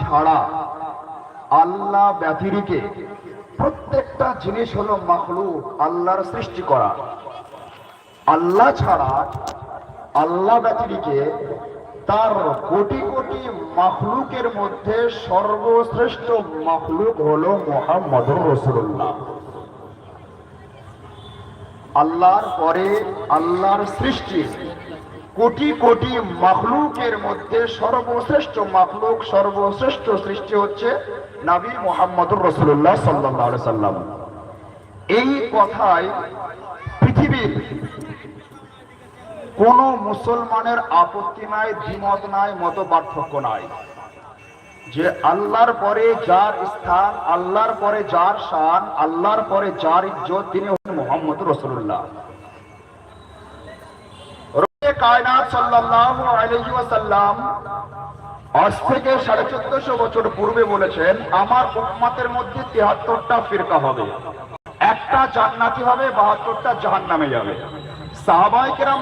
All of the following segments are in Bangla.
ছাড়া আল্লাহ ব্যতিরিকে প্রত্যেকটা জিনিস হলো মাখলুক, আল্লাহর সৃষ্টি করা। আল্লাহ ছাড়া আল্লাহ ব্যতিরিকে তার কোটি কোটি মাখলুকের মধ্যে সর্বশ্রেষ্ঠ মাখলুক হলো মোহাম্মদ রসুল্লাহ আল্লাহর পরে আল্লাহর সৃষ্টি কোটি কোটি মাখলুকের মধ্যে সর্বশ্রেষ্ঠ মাখলুক, সর্বশ্রেষ্ঠ সৃষ্টি হচ্ছে নবী মোহাম্মদুর রসুল্লাহ সাল্লাহ সাল্লাম। এই কথায় পৃথিবীর কোন মুসলমানের আপত্তি নাই, দ্বিমত নাই মত পার্থক্য নাই। যে আল্লাহর পরে যার স্থান, আল্লাহর পরে যার শান, আল্লাহর পরে যার ইজ্জত, তিনি হচ্ছেন মোহাম্মদ রসুল্লাহ কায়নাত আজ থেকে সাড়ে চোদ্দশো বছর পূর্বে বলেছেন, আমার উম্মাতের মধ্যে তিয়াত্তরটা ফিরকা হবে। একটা জান্নাতি হবে, বাহাত্তরটা জাহান নামে যাবে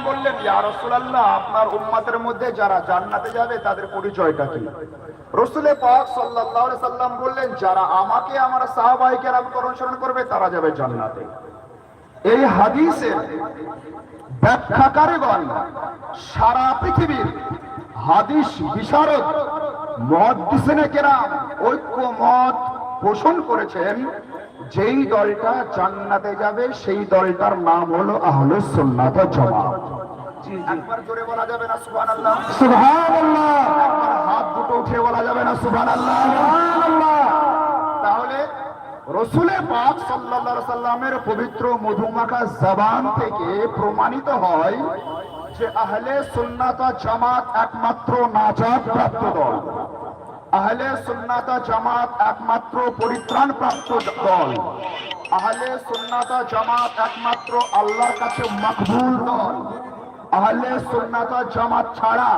বললেন, ইয়া রাসূলুল্লাহ, আপনার উম্মাতের মধ্যে যারা জান্নাতে যাবে, তাদের পরিচয়টা কি? রসুলে পাক আলাইহি সাল্লাম বললেন, যারা আমাকে আমার সাহাবাই কেরাম অনুসরণ করবে, তারা যাবে জান্নাতে। এই হাদিসের ব্যাখ্যাকারীগণ সারা পৃথিবীর হাদিস বিশারদ মহাদিসেনে কেরাম ঐক্য মত পোষণ করেছেন যেই দলটা জান্নাতে যাবে সেই দলটার নাম হলো আহলে সুন্নাত জামাত। একবার জোরে বলা যাবে না সুবহানাল্লাহ? সুবহানাল্লাহ। একবার হাত দুটো উঠে বলা যাবে না সুবহানাল্লাহ? সুবহানাল্লাহ তাহলে রসুলে পাক সাল্লাল্লাহু সাল্লামের পবিত্র মধুমাখা জবান থেকে প্রমাণিত হয় যে আহলে সুন্নাতা জামাত একমাত্র নাজাত প্রাপ্ত দল। আহলে সুন্নাতা জামাত একমাত্র পরিত্রাণ প্রাপ্ত দল। আহলে সুন্নাতা জামাত একমাত্র আল্লাহর কাছে মকবুল দল। আহলে সুন্নাত জামাত ছাড়া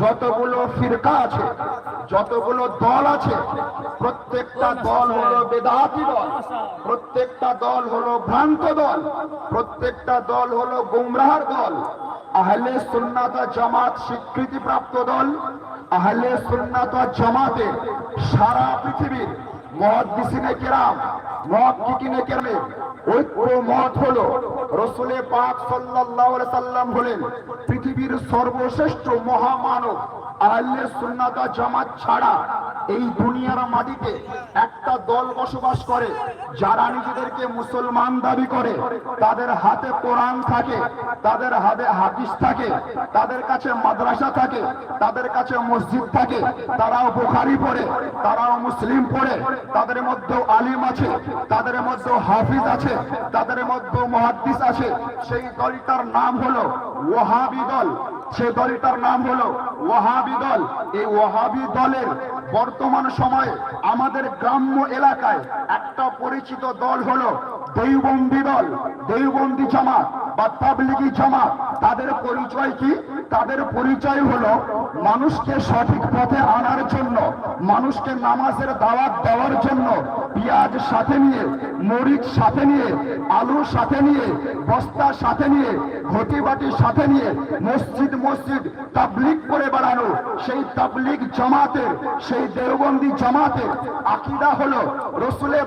যতগুলো ফিরকা আছে, যতগুলো দল আছে, প্রত্যেকটা দল হলো বেদাতি দল, প্রত্যেকটা দল হলো ভ্রান্ত দল, প্রত্যেকটা দল হলো গুমরাহার দল। আহলে সুন্নাতা জামাত স্বীকৃতিপ্রাপ্ত দল, আহলে সুন্নাতা জামাতে সারা পৃথিবীর মহাদিসিনে কেরাম মহাকিকিনে কেরামে ঐক্য মত হলো। রসুলে পাক সাল্লাল্লাহু আলাইহি সাল্লাম হলেন পৃথিবীর সর্বশ্রেষ্ঠ মহামানব। আহলে সুন্নাতা জামাত ছাড়া এই দুনিয়ার মাটিতে একটা দল বসবাস করে, যারা নিজেদেরকে মুসলমান দাবি করে। তাদের হাতে কোরআন থাকে, তাদের হাতে হাদিস থাকে, তাদের কাছে মাদ্রাসা থাকে, তাদের কাছে মসজিদ থাকে। তারাও বুখারি পড়ে, তারাও মুসলিম পড়ে, তাদের মধ্যেও আলিম আছে। তাদের মধ্যে হাফিজ আছে, তাদের মধ্যে মহাদ্দিস আছে। সেই দলটার নাম হলো ওয়াহাবি দল। সে দলটার নাম হলো ওয়াহাবি দল। এই ওয়াহাবি দলের বর্তমান সময়ে আমাদের গ্রাম্য এলাকায় একটা পরিচিত দল হলো দেওবন্দি দল দেওবন্দি জামাত বা তাবলিগি জামাত, তাদের পরিচয় কি? তাদের পরিচয় হলো মানুষকে সঠিক পথে আনার জন্য, মানুষকে নামাজের দাওয়াত দেওয়ার জন্য, পেঁয়াজ সাথে নিয়ে, মরিচ সাথে নিয়ে, আলু সাথে নিয়ে, বস্তা সাথে নিয়ে ঘটি বাটি সাথে নিয়ে, মসজিদ মসজিদ, তাবলিগ করে বেড়ানো, সেই তাবলিগ জামাতের, সেই দেওবন্দি জামাতের আকিদা হলো রসুলে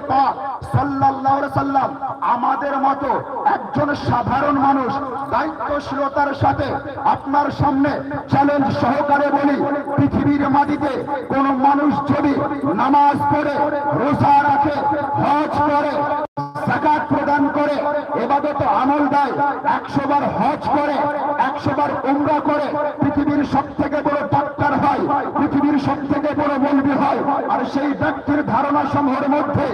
সাল্লাল্লাহু আলাইহি সাল্লাম আমাদের মতো একজন সাধারণ মানুষ দায়িত্বশীলতার সাথে আপনার সামনে চ্যালেঞ্জ সহকারে বলি, পৃথিবীর মাটিতে কোন মানুষ যদি নামাজ পড়ে, রোজা রাখে, হজ করে জাকাত প্রদান করে, এবাদত আমল দেয় একশো বার হজ করে একশো বার উমরা করে, পৃথিবীর সব থেকে বড় ডাক্তার হয়, পৃথিবীর সব থেকে বড় মন্ত্রী হয়। আর সেই ব্যক্তির ধারণা সমূহের মধ্যে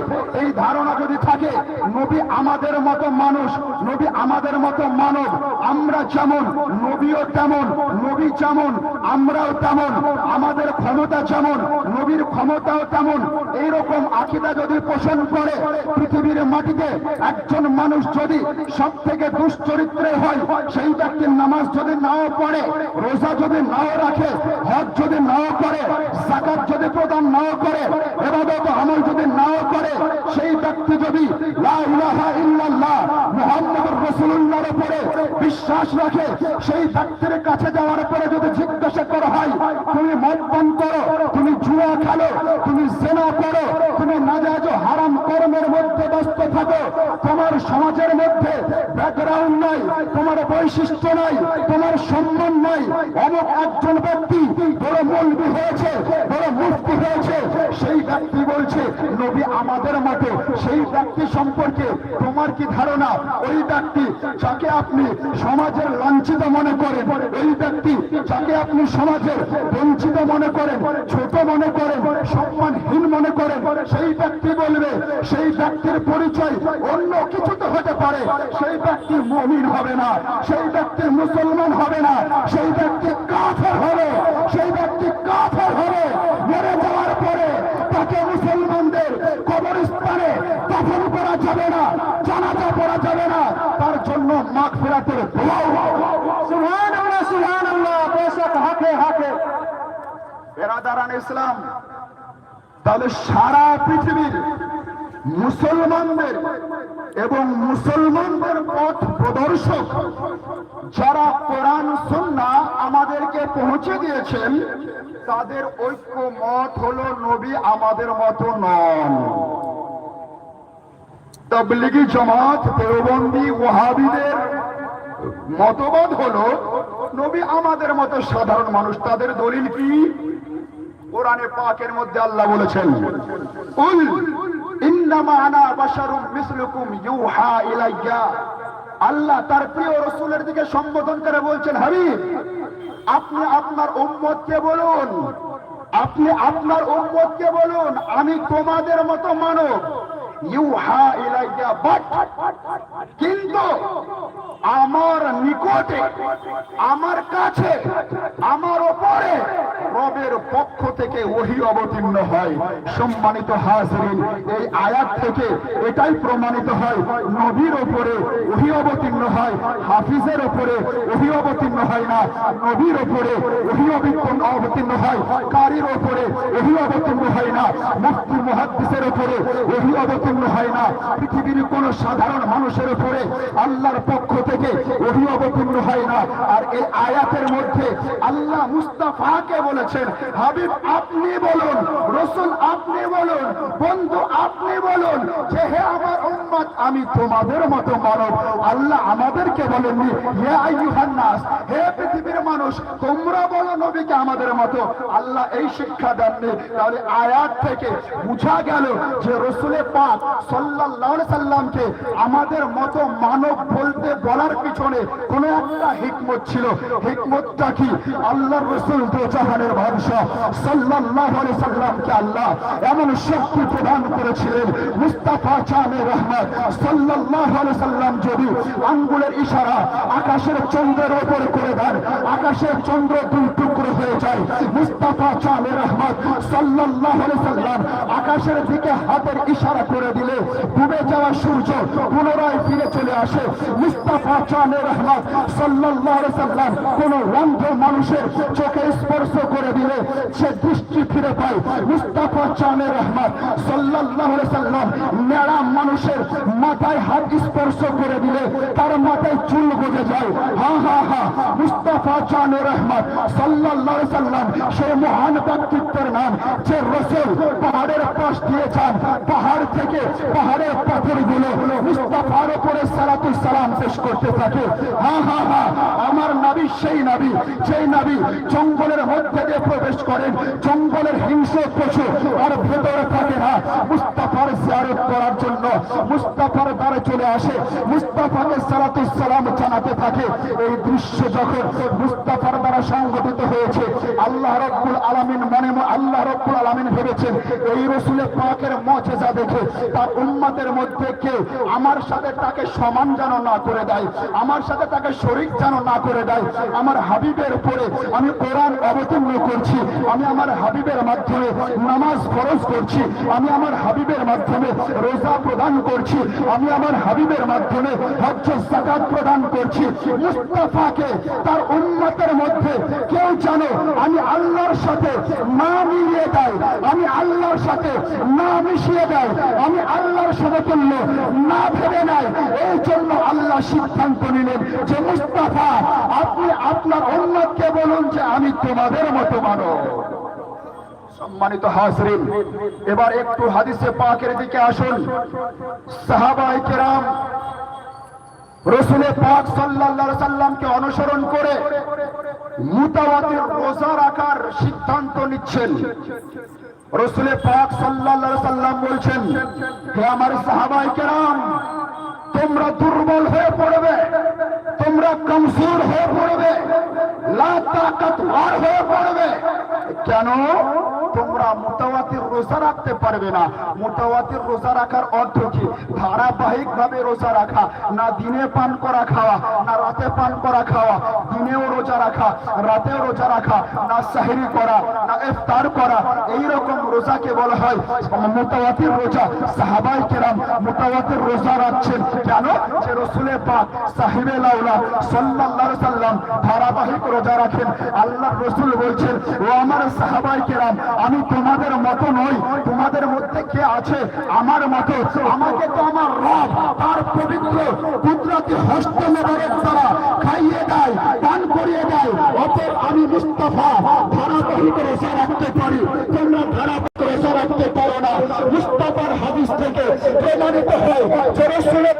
এই ধারণা যদি থাকে, নবী আমাদের মতো মানুষ, নবী আমাদের মতো মানব, আমরা যেমন, নবীও তেমন, নবী যেমন, আমরাও তেমন, আমাদের ক্ষমতা যেমন, নবীর ক্ষমতাও তেমন, এইরকম আকিদা যদি পোষণ করে, পৃথিবীর মাটিতে একজন মানুষ যদি সব থেকে দুশ্চরিত্রে হয়, সেই ব্যক্তির নামাজ যদি নাও পড়ে, রোজা যদি নাও রাখে, হজ যদি নাও করে জাকাত যদি প্রদান নাও করে, এবাদত আমল যদি নাও করে, সেই ব্যক্তি যদি মুহাম্মদুর রাসূলুল্লাহর উপরে বিশ্বাস রাখে, সেই ব্যক্তির কাছে যাওয়ার পরে যদি জিজ্ঞাসা করা হয়, তুমি মদ পান করো, তুমি জুয়া খেলো, তুমি নাজাজ ও হারাম কর্মের মধ্যে ব্যস্ত তোমার সমাজের মধ্যে ব্যাকগ্রাউন্ড নাই, তোমার বৈশিষ্ট্য নাই, তোমার সম্মান নাই। অমুক একজন ব্যক্তি বড় মৌলবি হয়েছে, বড় মুফতি হয়েছে, সেই ব্যক্তি বলছে, নবী আমাদের মতো সেই ব্যক্তি সম্পর্কে তোমার কি ধারণা? ওই ব্যক্তি যাকে আপনি সমাজের লাঞ্ছিত মনে করেন ওই ব্যক্তি যাকে আপনি সমাজের বঞ্চিত মনে করেন, ছোট মনে করেন, সম্মানহীন মনে করেন, সেই ব্যক্তি বলবে, সেই ব্যক্তির পরিচয় অন্য কিছুতে হতে পারে। সেই ব্যক্তি মমিন হবে না, সেই ব্যক্তি মুসলমান হবে না, সেই ব্যক্তি কাফের হবে, সেই ব্যক্তি কাফের হবে মরে যাওয়ার পরে তাকে মুসলমানদের কবরস্থানে দাফন করা যাবে না জানাজা করা যাবে না। তার জন্য মাঘ সুবহানাল্লাহ বেশক হাকে হাকে। বেরাদারান ইসলাম তাহলে সারা পৃথিবীর মুসলমানদের এবং মুসলমানদের পথ প্রদর্শক যারা কোরআন সন্না আমাদেরকে পৌঁছে দিয়েছেন, তাদের ঐক্য মত হলো নবী আমাদের মতো নন। তবলিগি জমাত, দেওবন্দি ওহাবিদের মতবাদ হলো নবী আমাদের মতো সাধারণ মানুষ। তাদের দলিল কি? কোরআনে পাকের মধ্যে আল্লাহ বলেছেন আল্লাহ তার প্রিয় রসুলের দিকে সম্বোধন করে বলছেন, হাবিব, আপনি আপনার উম্মতকে বলুন, আপনি আপনার উম্মতকে বলুন, আমি তোমাদের মতো মানব। ইউ হা ইলাইয়া বাট কিন্তু আমার নিকটে, আমার কাছে, আমার ওপরে রবের পক্ষ থেকে ওহি অবতীর্ণ হয়। সম্মানিত হাজরিন, এই আয়াত থেকে এটাই প্রমাণিত হয়, নবীর ওপরে ওহি অবতীর্ণ হয়, হাফিজের ওপরে ওহি অবতীর্ণ হয় না, নবীর ওপরে ওহি অবতীর্ণ অবতীর্ণ হয়, কারির ওপরে ওহি অবতীর্ণ হয় না, মুফতি, মুহাদ্দিসের ওপরে ওহি অবতীর্ণ হয় না, পৃথিবীর কোন সাধারণ মানুষের উপরে আল্লাহর পক্ষ থেকে ওহি অবতীর্ণ হয় না। আর এই আয়াতের মধ্যে আল্লাহ মুস্তাফাকে বলেছেন, হাবিব আপনি বলুন, রসুল আপনি বলুন, বন্ধু আপনি বলুন, যে হে আমার উম্মত, আমি তোমাদের মতো মানব। আল্লাহ আমাদেরকে বলেননি, হে আইয়ুহান নাস, হে পৃথিবীর মানুষ, তোমরা বলো নবীকে আমাদের মতো। আল্লাহ এই শিক্ষা দেননি। তাহলে আয়াত থেকে বুঝা গেল যে রসুলে পাক আলাইহি সাল্লামকে আমাদের মতো মানব বলতে বলার পিছনে কোন একটা হিকমত ছিল। হিকমতটা কি? আল্লাহর রসুল জাহানের বাদশাহ সাল্লাহ সাল্লামকে আল্লাহ এমন শক্তি প্রদান করেছিলেন, মুস্তাফা চানে রহমান। সাল্লাহ সাল্লাম যদি আঙ্গুলের ইশারা আকাশের চন্দ্রের ওপরে করে দেন, আকাশের চন্দ্র দুই টুকরো হয়ে যায়। মুস্তাফা চানে রহমত সাল্লাল্লাহু আলাইহি সাল্লাম আকাশের দিকে হাতের ইশারা করে দিলে ডুবে যাওয়া সূর্য পুনরায় ফিরে চলে আসে। মুস্তাফা চানে রহমত সাল্লাল্লাহু আলাইহি সাল্লাম কোন অন্ধ মানুষের চোখে স্পর্শ করে দিলে সে দৃষ্টি ফিরে পায়। মুস্তাফা চানে রহমত সাল্লাল্লাহু আলাইহি সাল্লাম নেড়া মানুষের মাথায় হাত স্পর্শ করে দিলে তার মাথায় চুল গজে যায়। হা হা হা, মুস্তাফা চানে রহমত সাল্লাল্লাহু আলাইহি সাল্লাম সেই মহান ব্যক্তিত্বের নাম যে রসুল পাহাড়ের পাশ দিয়ে যান পাহাড় থেকে পাহাড়ের পাথরগুলো মুস্তাফার উপরে সালাতুল সালাম পেশ করতে থাকে। হা হা হা, আমার নবী সেই নবী সেই নবী জঙ্গলের মধ্যে দিয়ে প্রবেশ করেন, জঙ্গলের হিংস্র পশু আর ভেতরে থাকে না। মুস্তাফার জিয়ারত করার জন্য মুস্তাফার দ্বারে চলে আসে। মুস্তাফাকে সালাতুল সালাম জানাতে থাকে। এই দৃশ্য যখন মুস্তাফার দ্বারা সংগঠিত হয়েছে, আল্লাহ রব্বুল আলামিন মনে আল্লাহ রব্বুল আলামিন ভেবেছেন এই রসুলের পাকের মজেজা দেখে, তার উম্মতের মধ্যে কেউ আমার সাথে তাকে সমান যেন না করে দেয়, আমার সাথে তাকে শরিক যেন না করে দেয়, আমার হাবিবের উপরে আমি কোরআন অবতীর্ণ করছি, আমি আমার হাবিবের মাধ্যমে নামাজ ফরজ করছি, আমি আমার হাবিবের মাধ্যমে রোজা প্রদান প্রদান করছি, আমি আমার হাবিবের মাধ্যমে হজ্জ জাকাত প্রদান করছি, মুস্তাফাকে তার উন্মতের মধ্যে কেউ জানো, আমি আল্লাহর সাথে না মিলিয়ে দেয় আমি আল্লাহর সাথে না মিশিয়ে দেয় আমি আল্লাহর সাথে তুল্য না ভেবে নাই। এই জন্য আল্লাহ সিদ্ধান্ত নিলেন যে, মুস্তাফা, আপনি আপনার উন্মতকে বলুন যে, আমি তোমাদের মতো মানো সম্মানিত হাসরিন এবার একটু হাদিসে পাকের দিকে আসুন। সাহাবাই কেরাম রসুলের পাক আলাইহি সাল্লামকে অনুসরণ করে মুতাওয়াতির রোজা রাখার সিদ্ধান্ত নিচ্ছেন। রসুলের পাক সাল্লাহ সাল্লাম বলছেন, হে আমার সাহাবাই কেরাম, তোমরা দুর্বল হয়ে পড়বে, তোমরা কমজোর হয়ে পড়বে, লা তাকাতওয়ার হয়ে পড়বে। কেন? তোমরা মোটাওয়াতির রোজা রাখতে পারবে না। মোটাওয়াতির রোজা রাখার অর্থ কি? ধারাবাহিক ভাবে রোজা রাখা, না দিনে পান করা খাওয়া, না রাতে পান করা খাওয়া, দিনেও রোজা রাখা, রাতেও রোজা রাখা, না সাহেরি করা, না ইফতার করা এই রকম রোজাকে বলা হয় মোটাওয়াতির রোজা। সাহাবাই কেরাম মোটাওয়াতির রোজা রাখছেন। কেন? যে রসুলের পাক সাহিবে লাউলা সাল্লাল্লাহু সাল্লাম ধারাবাহিক রোজা রাখেন। আল্লাহ রসুল বলছেন, ও আমার সাহাবাই কেরাম আমি তোমাদের মতো নই, তোমাদের মধ্যে কে আছে? আমার মতো। আমাকে তো আমার রব, তার পবিত্র, কুদরতি হস্ত মোবারক দ্বারা খাইয়ে দেয়, পান করিয়ে দেয়। অতএব আমি মুস্তফা ধারাবাহিক রেখে রাখতে পারি তোমরা ধারাবাহিক রোজা রাখতে পারো না মুস্তাফার হাদিস থেকে প্রমাণিত হয়। রসুলের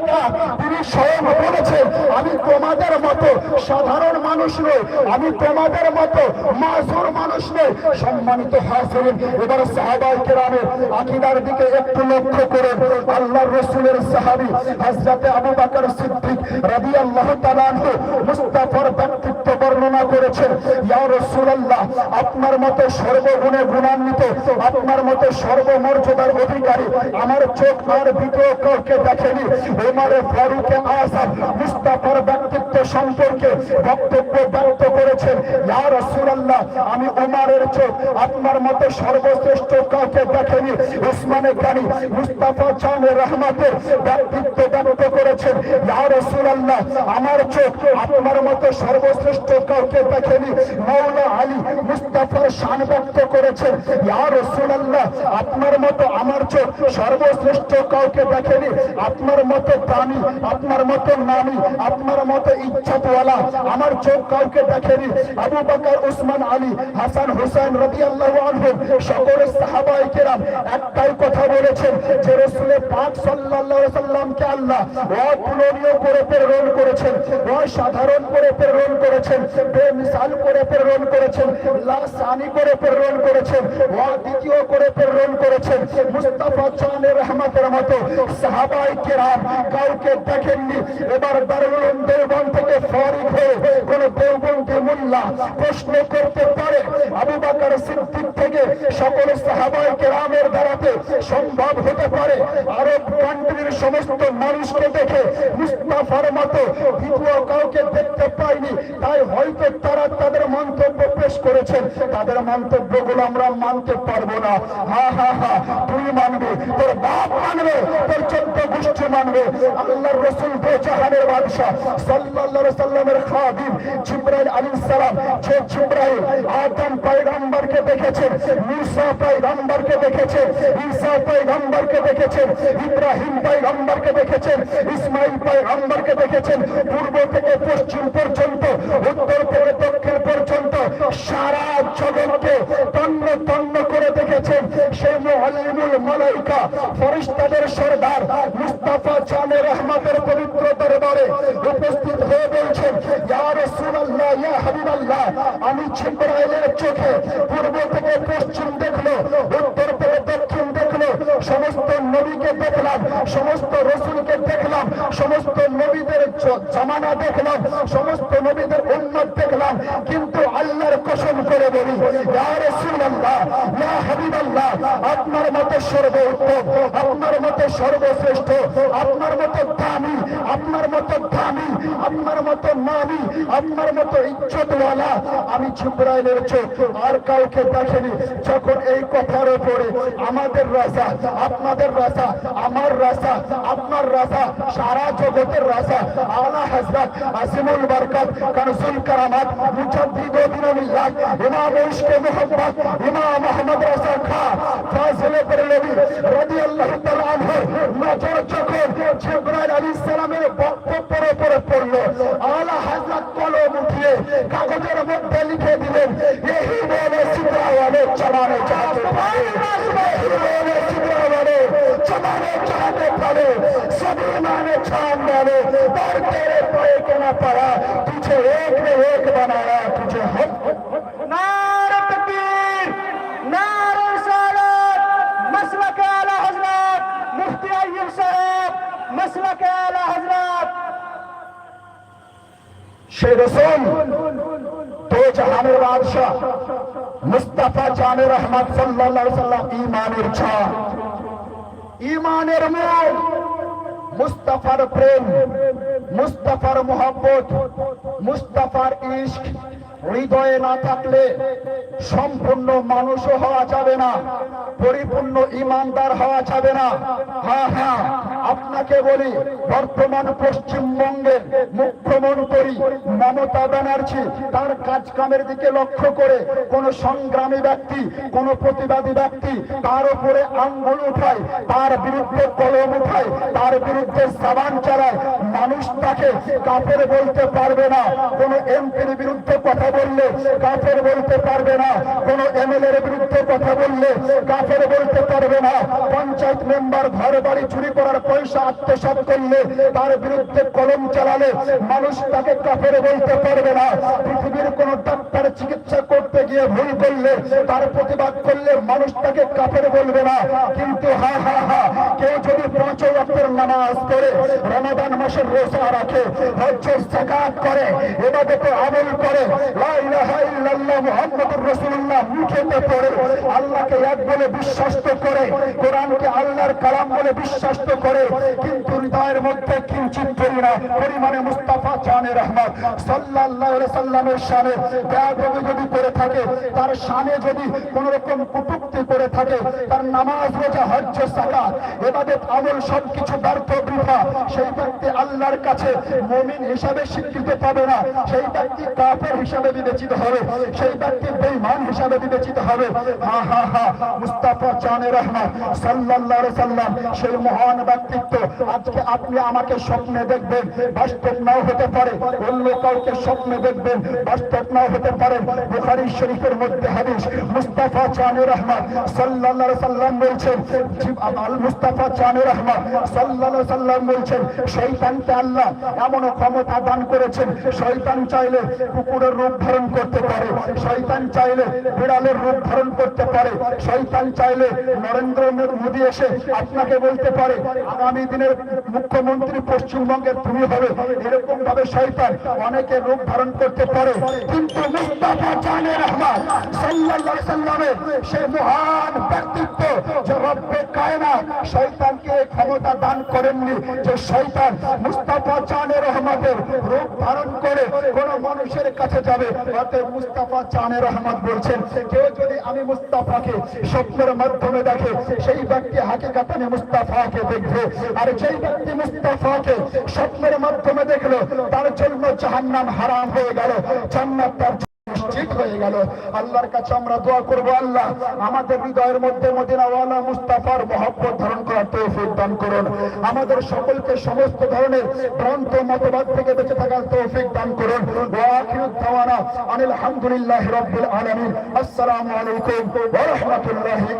তিনি স্বয়ং বলেছেন আমি তোমাদের মতো সাধারণ মানুষ নই, আমি তোমাদের মতো মাজুর মানুষ নই। সম্মানিত হাসিন এবার সাহাবাই কেরামের আকিদার দিকে একটু লক্ষ্য করে আল্লাহর রসুলের সাহাবী হযরতে আবু বকর সিদ্দিক রাদিয়াল্লাহু তাআলা আনহু মুস্তাফার ব্যক্তিত্ব বর্ণনা করেছেন, ইয়া রাসূলুল্লাহ, আপনার মতো সর্বগুণে গুণান্বিত, আপনার মতো সর্বমর্যাদার অধিকারী আমার চোখ আর দ্বিতীয় কাউকে দেখেনি। ওমারে ফারুকে আসাদ মুস্তাফার ব্যক্তিত্ব সম্পর্কে বক্তব্য ব্যক্ত করেছেন। ইয়া রাসূলুল্লাহ, আমি ওমারের চোখ, আপনার মতো সর্বশ্রেষ্ঠ কাউকে দেখেনি। উসমানে গানি মুস্তাফা চানের রহমাতের ব্যক্তিত্ব ব্যক্ত করেছেন। ইয়া রাসূলুল্লাহ, আমার চোখ, আপনার মতো সর্বশ্রেষ্ঠ কাউকে দেখেনি। মাওলা আলী মুস্তাফার শান ব্যক্ত করেছেন। ইয়া রাসূলুল্লাহ, আপনার মতো আমার চোখ সর্বশ্রেষ্ঠ কাউকে দেখেনি, আপনার মতো দামি আপনার মতো নামি আপনার মতো ইজ্জতওয়ালা, আমার চোখ কাউকে দেখেনি। আবু বকর, উসমান, আলী, হাসান, হুসাইন রাদিয়াল্লাহু আনহু সকল সাহাবায়ে কেরাম একটাই কথা বলেছেন যে রাসূলের পাক আলাইহি সাল্লামকে আল্লাহ অতুলনীয় করে প্রেরণ করেছেন, অসাধারণ করে প্রেরণ করেছেন, বেমিসাল করে প্রেরণ করেছেন, লাসানি করে প্রেরণ করেছেন অদ্বিতীয় করে প্রেরণ করেছেন। মুস্তাফা চানের রহমতের মতো সাহাবাই কেরাম কাউকে দেখেননি। এবার দারুল দেওবন্দ থেকে ফরিক হয়ে কোন দেওবন্দি মোল্লা প্রশ্ন করতে পারে। আবু বকর সিদ্দিক থেকে সকল সাহাবাই কেরামের দ্বারাতে সম্ভব হতে পারে। আরব কান্ট্রির সমস্ত মানুষকে দেখে মুস্তাফার মতো দ্বিতীয় কাউকে দেখতে পাইনি। তাই হয়তো তারা তাদের মন্তব্য পেশ করেছেন তাদের মন্তব্যগুলো আমরা মানতে পারব না। হা হা হা, তুই মানবে, তোর বাপ মানবে, তোর চোদ্দ গোষ্ঠী মানবে আল্লাহর রসুল দো জাহানের বাদশাহ সাল্লাল্লাহু সাল্লামের খাদিম জিব্রাইল আলাইহিস সালাম, যে জিব্রাইল আদম পয়গম্বরকে দেখেছেন, মুসা পয়গম্বরকে দেখেছেন, ঈসা পয়গম্বরকে দেখেছেন, ইব্রাহিম পয়গম্বরকে দেখেছেন, ইসমাইল পয়গম্বরকে দেখেছেন, পূর্ব থেকে পশ্চিম পর্যন্ত, উত্তর থেকে দক্ষিণ পর্যন্ত সারা জগৎকে তন্ন তন্ন করে দেখেছেন। সেই মুআল্লিমুল মালাইকা ফেরেশতাদের সরদার মুস্তাফা জানে রহমতের পবিত্র দরবারে উপস্থিত হয়ে বলছেন, ইয়া রাসূলুল্লাহ, ইয়া হাবিবাল্লাহ, আমি জিবরাইলের চোখে পূর্ব থেকে পশ্চিম দেখল, উত্তর থেকে দক্ষিণ দেখল, সমস্ত নবীকে দেখলাম, সমস্ত রসুলকে দেখলাম, সমস্ত নবীদের জামানা দেখলাম, সমস্ত নবীদের উন্নত দেখলাম, কিন্তু আল্লাহর কসম করে বলি, ইয়া রাসূলুল্লাহ, ইয়া হাবিবাল্লাহ, আপনার মতো সর্বোত্তম, আপনার মতো সর্বশ্রেষ্ঠ আপনার মতো দামি, আপনার মতো দামি, আপনার মতো নামি, আপনার মতো ইজ্জতওয়ালা আমি জিব্রাইলের চোখ আর কাউকে দেখেনি। যখন এই কথার উপরে আমাদের রাজা, আপনাদের রাজা, আমার রাসা আপনার রাসা সারা জগতের রাসা আলা হযরত আসিমুল বরকত কানসুল কারামাত, মুজাদ্দিদ দিনুল্লাহ ইমাম ইশকে মোহাম্মদ, ইমাম আহমদ রাসা খা, ফাজিলে বরেলভী রাদিয়াল্লাহু তাআলা জিব্রাইল আলাইহিস সালামের বক্তব্যের উপরে পড়ল। আলা হযরত কলম উঠিয়ে কাগজের মধ্যে লিখে দিলেন এই বলে সিদ্রাওয়ালে চলানো চাহাতে পারে। এই বলে সিদ্রাওয়ালে চলানো মুফতি আইয়ুব সাহেব মাসলাকে আলা হযরত। সে রসুল, তো জাহানের বাদশাহ মুস্তাফা জানে রহমত সাল্লাল্লাহু সাল্লাম ঈমানের ছায়া ঈমানের মূল, মুস্তাফার প্রেম, মুস্তাফার মোহাম্মত মুস্তাফার ইশক হৃদয়ে না থাকলে সম্পূর্ণ মানুষও হওয়া যাবে না, পরিপূর্ণ ইমানদার হওয়া যাবে না। হ্যাঁ হ্যাঁ আপনাকে বলি, বর্তমান পশ্চিমবঙ্গের মুখ্যমন্ত্রী মমতা ব্যানার্জি তার কাজ কামের দিকে লক্ষ্য করে কোন সংগ্রামী ব্যক্তি, কোন প্রতিবাদী ব্যক্তি তার উপরে আঙ্গুল উঠায়, তার বিরুদ্ধে কলম উঠায়, তার বিরুদ্ধে সাবান চালায়। মানুষ তাকে কাপের বলতে পারবে না। কোন এমপির বিরুদ্ধে কথা বললে কাফের বলতে পারবে না। কোন এমএলএ এর বিরুদ্ধে কথা বললে কাফের বলতে পারবে না। পঞ্চায়েত মেম্বার ঘর বাড়ি চুরি করার পয়সা আত্মসাৎ করলে তার বিরুদ্ধে কলম চালালে মানুষ তাকে কাফের বলতে পারবে না। পৃথিবীর কোন ডাক্তার চিকিৎসা করতে গিয়ে ভুল করলে, তার প্রতিবাদ করলে মানুষ তাকে কাফের বলবে না। কিন্তু হা হা হা, কেউ যদি পাঁচ ওয়াক্তের নামাজ পড়ে, রমাদান মাসের রোজা রাখে, হজ্জের জাকাত করে, এবাদতে আমল করে তার যদি কোন রকম কটূক্তি করে থাকে, তার নামাজ রোজা, হজ্জ সাকাত এবাদত, আমল সবকিছু ব্যর্থ বৃথা, সেই ব্যক্তি আল্লাহর কাছে মুমিন হিসাবে স্বীকৃতি পাবে না, সেই ব্যক্তি কাফের হিসাবে বিবেচিত হবে। সেই ব্যক্তি বেঈমান হিসাবে বিবেচিত হবে। হা হা হা মুস্তাফা জানে রহমান সাল্লাল্লাহু আলাইহি সাল্লাম, সেই মহান ব্যক্তিত্ব। আজকে আপনি আমাকে স্বপ্নে দেখবেন, বাস্তব নাও হতে পারে। অন্য কাউকে স্বপ্নে দেখবেন, বাস্তব নাও হতে পারে। বুখারী শরীফের মধ্যে হাদিস, মুস্তাফা জানে রহমান সাল্লাল্লাহু আলাইহি সাল্লাম বলছেন আল মুস্তাফা জানে রহমান সাল্লাল্লাহু আলাইহি সাল্লাম বলছেন, শয়তানকে আল্লাহ এমন ক্ষমতা দান করেছেন, শয়তান চাইলে কুকুরের রূপ ধারণ করতে পারে। শয়তান চাইলে বিড়ালের রূপ ধারণ করতে পারে। শয়তান চাইলে নরেন্দ্র মোদী এসে আপনাকে বলতে পারে, আগামী দিনের মুখ্যমন্ত্রী পশ্চিমবঙ্গের তুমি হবে। এরকম ভাবে শয়তান অনেকে রূপ ধারণ করতে পারে। কিন্তু মুস্তাফা মহান ব্যক্তিত্ব যে রব্বে শয়তানকে ক্ষমতা দান করেননি যে শয়তান মুস্তাফা জানে রহমতের রূপ ধারণ করে কোন মানুষের কাছে যাবে। অতএব মুস্তাফা জানে রহমত বলছেন, কেউ যদি আমি মুস্তাফাকে স্বপ্নের মাধ্যমে দেখে, সেই ব্যক্তি হাকিকাতানে মুস্তাফাকে দেখবে। আর যেই ব্যক্তি মুস্তাফাকে স্বপ্নের মাধ্যমে দেখল, তার জন্য জাহান্নাম হারাম হয়ে গেল। জান্নাত তার নিশ্চিত হয়ে গেল। আল্লাহর কাছে আমরা দোয়া করব, আল্লাহ, আমাদের হৃদয়ের মধ্যে মদিনাওয়ালা মুস্তাফার মহব্বত ধারণ করার তৌফিক দান করুন। আমাদের সকলকে সমস্ত ধরনের ভ্রান্ত মতবাদ থেকে বেঁচে থাকার তৌফিক দান করুন। আলহামদুলিল্লাহ রবিল আলমিন। আসসালামু আলাইকুম রাহমাতুল্লাহি